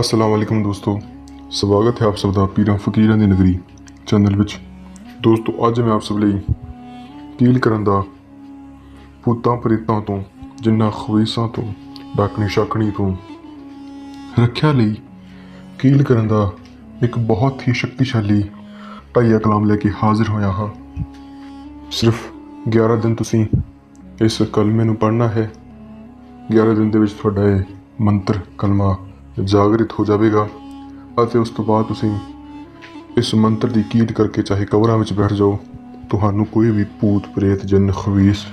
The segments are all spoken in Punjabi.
ਅਸਲਾਮ ਵਾਲੇਕਮ ਦੋਸਤੋ, ਸਵਾਗਤ ਹੈ ਆਪ ਸਭ ਦਾ ਪੀਰਾਂ ਫਕੀਰਾਂ ਦੀ ਨਗਰੀ ਚੈਨਲ ਵਿੱਚ। ਦੋਸਤੋ, ਅੱਜ ਮੈਂ ਆਪ ਸਭ ਲਈ ਕੀਲ ਕਰਨ ਦਾ ਭੂਤਾਂ ਪ੍ਰੇਤਾਂ ਤੋਂ ਜਿੰਨਾ ਖਵੀਸਾਂ ਤੋਂ ਡਾਕਣੀ ਸ਼ਾਕਣੀ ਤੋਂ ਰੱਖਿਆ ਲਈ ਕੀਲ ਕਰਨ ਦਾ ਇੱਕ ਬਹੁਤ ਹੀ ਸ਼ਕਤੀਸ਼ਾਲੀ ਢਾਈਆ ਕਲਾਮ ਲੈ ਕੇ ਹਾਜ਼ਰ ਹੋਇਆ ਹਾਂ। ਸਿਰਫ 11 ਦਿਨ ਤੁਸੀਂ ਇਸ ਕਲਮੇ ਨੂੰ ਪੜ੍ਹਨਾ ਹੈ। 11 ਦਿਨ ਦੇ ਵਿੱਚ ਤੁਹਾਡਾ ਇਹ ਮੰਤਰ, ਕਲਮਾ ਜਾਗਰਿਤ ਹੋ ਜਾਵੇਗਾ ਅਤੇ ਉਸ ਤੋਂ ਬਾਅਦ ਤੁਸੀਂ ਇਸ ਮੰਤਰ ਦੀ ਕੀਟ ਕਰਕੇ ਚਾਹੇ ਕਬਰਾਂ ਵਿੱਚ ਬੈਠ ਜਾਓ, ਤੁਹਾਨੂੰ ਕੋਈ ਵੀ ਭੂਤ, ਪ੍ਰੇਤ, ਜਨ, ਖਵੀਸ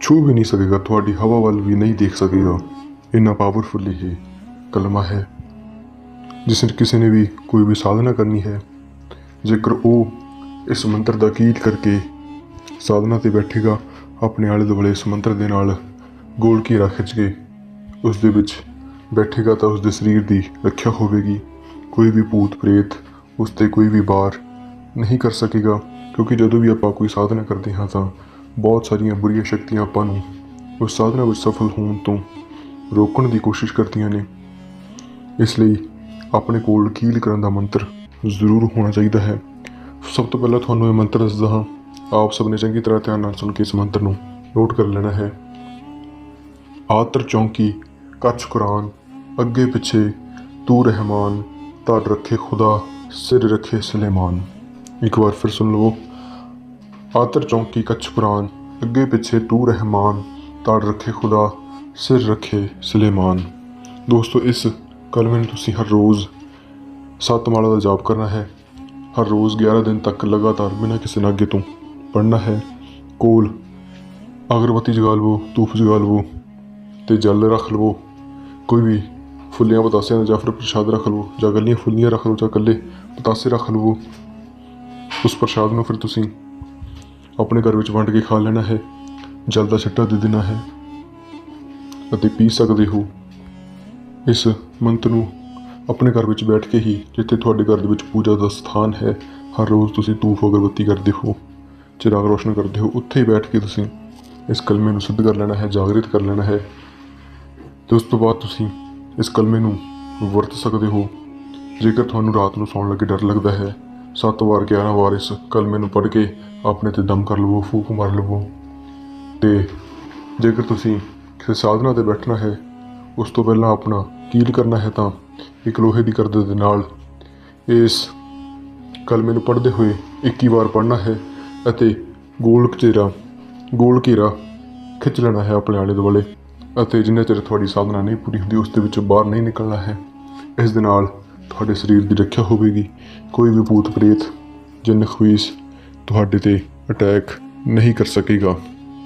ਛੂ ਵੀ ਨਹੀਂ ਸਕੇਗਾ, ਤੁਹਾਡੀ ਹਵਾ ਵੱਲ ਵੀ ਨਹੀਂ ਦੇਖ ਸਕੇਗਾ। ਇੰਨਾ ਪਾਵਰਫੁਲ ਇਹ ਕਲਮਾ ਹੈ, ਜਿਸ ਕਿਸੇ ਨੇ ਵੀ ਕੋਈ ਵੀ ਸਾਧਨਾ ਕਰਨੀ ਹੈ। ਜੇਕਰ ਉਹ ਇਸ ਮੰਤਰ ਦਾ ਕੀਟ ਕਰਕੇ ਸਾਧਨਾ ਤੇ ਬੈਠੇਗਾ, ਆਪਣੇ ਆਲੇ ਦੁਆਲੇ ਇਸ ਮੰਤਰ ਦੇ ਨਾਲ ਗੋਲ ਘੇਰਾ ਖਿੱਚ ਕੇ ਉਸ ਦੇ ਵਿੱਚ ਬੈਠੇਗਾ ਤਾਂ ਉਸ ਦੇ ਸਰੀਰ ਦੀ ਰੱਖਿਆ ਹੋਵੇਗੀ। ਕੋਈ ਵੀ ਭੂਤ ਪ੍ਰੇਤ ਉਸ ਤੇ ਕੋਈ ਵੀ ਵਾਰ ਨਹੀਂ ਕਰ ਸਕੇਗਾ, ਕਿਉਂਕਿ ਜਦੋਂ ਵੀ ਆਪਾਂ ਕੋਈ ਸਾਧਨਾ ਕਰਦੇ ਹਾਂ ਤਾਂ ਬਹੁਤ ਸਾਰੀਆਂ ਬੁਰੀਆਂ ਸ਼ਕਤੀਆਂ ਆਪਾਂ ਨੂੰ ਉਸ ਸਾਧਨਾ ਵਿੱਚ ਸਫਲ ਹੋਣ ਤੋਂ ਰੋਕਣ ਦੀ ਕੋਸ਼ਿਸ਼ ਕਰਦੀਆਂ ਨੇ। ਇਸ ਲਈ ਆਪਣੇ ਕੋਲ ਕੀਲ ਕਰਨ ਦਾ ਮੰਤਰ ਜ਼ਰੂਰ ਹੋਣਾ ਚਾਹੀਦਾ ਹੈ। ਸਭ ਤੋਂ ਪਹਿਲਾਂ ਤੁਹਾਨੂੰ ਇਹ ਮੰਤਰ ਦੱਸਦਾ ਹਾਂ। ਆਪ ਸਭ ਨੇ ਚੰਗੀ ਤਰ੍ਹਾਂ ਧਿਆਨ ਨਾਲ ਸੁਣ ਕੇ ਇਸ ਮੰਤਰ ਨੂੰ ਨੋਟ ਕਰ ਲੈਣਾ ਹੈ। ਆਤਰ ਚੌਂਕੀ ਕੱਚ ਕੁਰਾਨ। ਅੱਗੇ ਪਿੱਛੇ ਤੂੰ ਰਹਿਮਾਨ ਤੜ ਰੱਖੇ ਖੁਦਾ, ਸਿਰ ਰੱਖੇ ਸੁਲੇਮਾਨ। ਇੱਕ ਵਾਰ ਫਿਰ ਸੁਣ ਲਵੋ, ਆਤਰ ਚੌਂਕੀ ਕੱਛ ਕੁਰਾਨ ਅੱਗੇ ਪਿੱਛੇ ਤੂੰ ਰਹਿਮਾਨ ਤੜ ਰੱਖੇ ਖੁਦਾ, ਸਿਰ ਰੱਖੇ ਸੁਲੇਮਾਨ। ਦੋਸਤੋ, ਇਸ ਕਲਮੇ ਨੂੰ ਤੁਸੀਂ ਹਰ ਰੋਜ਼ ਸੱਤ ਮਾਲਾ ਦਾ ਜਾਪ ਕਰਨਾ ਹੈ। ਹਰ ਰੋਜ਼ 11 ਦਿਨ ਤੱਕ ਲਗਾਤਾਰ ਬਿਨਾਂ ਕਿਸੇ ਨਾਗੇ ਤੋਂ ਪੜ੍ਹਨਾ ਹੈ। ਕੋਲ ਅਗਰਬੱਤੀ ਜਗਾ ਲਵੋ ਧੂਪ ਜਗਾ ਲਵੋ ਤੇ ਜਲ ਰੱਖ ਲਵੋ। ਕੋਈ ਵੀ ਫੁੱਲੀਆਂ ਪਤਾਸਿਆਂ ਦਾ ਜਾਂ ਫਿਰ ਪ੍ਰਸ਼ਾਦ ਰੱਖ ਲਵੋ, ਜਾਂ ਗੱਲੀਆਂ ਫੁੱਲੀਆਂ ਰੱਖ ਲਵੋ ਜਾਂ ਇਕੱਲੇ ਪਤਾਸੇ ਰੱਖ ਲਵੋ, ਉਸ ਪ੍ਰਸ਼ਾਦ ਨੂੰ ਫਿਰ ਤੁਸੀਂ ਆਪਣੇ ਘਰ ਵਿੱਚ ਵੰਡ ਕੇ ਖਾ ਲੈਣਾ ਹੈ, ਜਲ ਦਾ ਛਿੱਟਾ ਦੇ ਦੇਣਾ ਹੈ ਅਤੇ ਪੀ ਸਕਦੇ ਹੋ। ਇਸ ਮੰਤਰ ਨੂੰ ਆਪਣੇ ਘਰ ਵਿੱਚ ਬੈਠ ਕੇ ਹੀ, ਜਿੱਥੇ ਤੁਹਾਡੇ ਘਰ ਦੇ ਵਿੱਚ ਪੂਜਾ ਦਾ ਸਥਾਨ ਹੈ, ਹਰ ਰੋਜ਼ ਤੁਸੀਂ ਧੂਫ, ਅਗਰਬੱਤੀ ਕਰਦੇ ਹੋ, ਚਿਰਾਗ ਰੋਸ਼ਨ ਕਰਦੇ ਹੋ, ਉੱਥੇ ਹੀ ਬੈਠ ਕੇ ਤੁਸੀਂ ਇਸ ਕਲਮੇ ਨੂੰ ਸਿੱਧ ਕਰ ਲੈਣਾ ਹੈ, ਜਾਗਰਿਤ ਕਰ ਲੈਣਾ ਹੈ, ਤੇ ਉਸ ਤੋਂ ਬਾਅਦ ਤੁਸੀਂ ਇਸ ਕਲਮੇ ਨੂੰ ਵਰਤ ਸਕਦੇ ਹੋ। ਜੇਕਰ ਤੁਹਾਨੂੰ ਰਾਤ ਨੂੰ ਸੌਣ ਲੱਗੇ ਡਰ ਲੱਗਦਾ ਹੈ, ਸੱਤ ਵਾਰ 11 ਵਾਰ ਇਸ ਕਲਮੇ ਨੂੰ ਪੜ੍ਹ ਕੇ ਆਪਣੇ ਤੇ ਦਮ ਕਰ ਲਵੋ, ਫੂਕ ਮਾਰ ਲਵੋ। ਤੇ ਜੇਕਰ ਤੁਸੀਂ ਕਿਸੇ ਸਾਧਨਾ ਤੇ ਬੈਠਣਾ ਹੈ, ਉਸ ਤੋਂ ਪਹਿਲਾਂ ਆਪਣਾ ਕੀਲ ਕਰਨਾ ਹੈ ਤਾਂ ਇੱਕ ਲੋਹੇ ਦੀ ਕਰਦ ਦੇ ਨਾਲ ਇਸ ਕਲਮੇ ਨੂੰ ਪੜ੍ਹਦੇ ਹੋਏ 21 ਵਾਰ ਪੜ੍ਹਨਾ ਹੈ ਅਤੇ ਗੋਲ ਘੇਰਾ ਗੋਲ ਘੇਰਾ ਖਿੱਚ ਲੈਣਾ ਹੈ ਆਪਣੇ ਆਲੇ ਦੁਆਲੇ। ਅਤੇ ਜਿੰਨਾ ਚਿਰ ਤੁਹਾਡੀ ਸਾਧਨਾ ਨਹੀਂ ਪੂਰੀ ਹੁੰਦੀ, ਉਸ ਦੇ ਵਿੱਚੋਂ ਬਾਹਰ ਨਹੀਂ ਨਿਕਲਣਾ ਹੈ। ਇਸ ਦੇ ਨਾਲ ਤੁਹਾਡੇ ਸਰੀਰ ਦੀ ਰੱਖਿਆ ਹੋਵੇਗੀ। ਕੋਈ ਵੀ ਭੂਤ ਪ੍ਰੇਤ ਜਾਂ ਨਖਵੀਸ਼ ਤੁਹਾਡੇ ਤੇ ਅਟੈਕ ਨਹੀਂ ਕਰ ਸਕੇਗਾ।